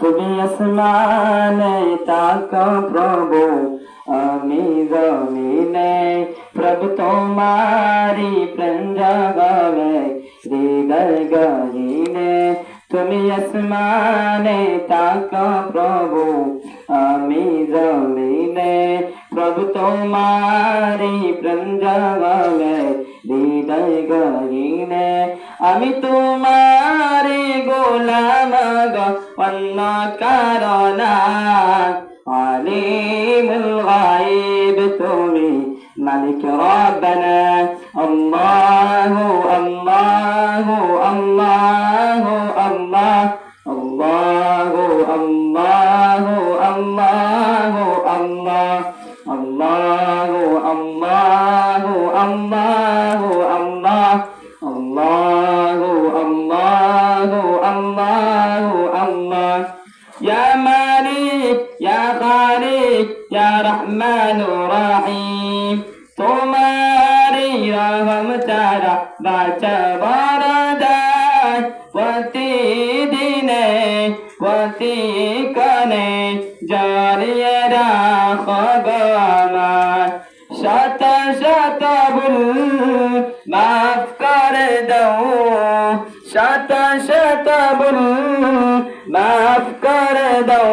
তুমি আসমানে তাকা প্রভু, আমি জমিনে প্রভু তোমারি প্রেঞ্জাগাবে হৃদয় গহিনে। তুমি আসমানে তাকা প্রভু, আমি জমিনে প্রভু তোমারি প্রেঞ্জাগাবে হৃদয় গহিনে। আমি তোমারি গোলাম গো অন্য কারণা আলিমুল গাইব তুমি মালিক রব্বানা। আল্লাহু। আল্লাহু আল্লাহু আল্লাহ আল্লাহু। আল্লাহু আল্লাহু আল্লাহ। ইয়া রহমান রহিম। তোমারি রহম চারা বাঁচাবার দায় প্রতিদিনে প্রতিকনে জারিয়ে রাখ গো আমার। শত শত ভুল মাফ করে দাও। শত শত ভুল মাফ করে দাও।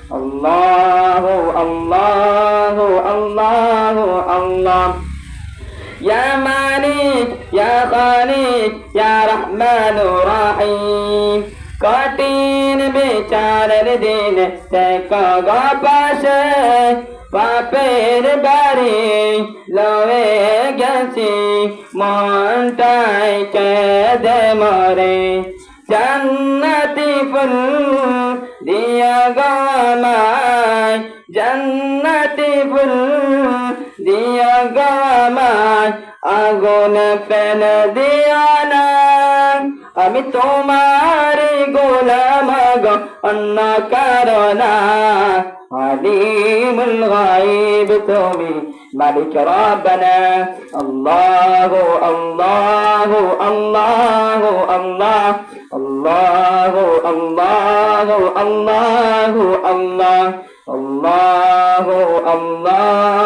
আল্লাহু আল্লাহু আল্লাহু আল্লাহ يا مالك يا خالق يا رحمن رحيم কঠিন বিচারের দিন গা পাশে পাপের বাড়ি লয়ে গেছি মনটাই কেদে মরে জান্নাতি ফুল দিয়া গামায় জান্নাতি ফুল দিয়া গামায় আগুন ফেন দিয়া না আমি তোমার গোলাম গো, অন্য কারণা আলিমুল গাইব তুমি মালিক আল্লাহু আল্লাহ আল্লাহু আল্লাহু আল্লাহু আল্লাহ আল্লাহু আল্লাহু আল্লাহু আল্লাহ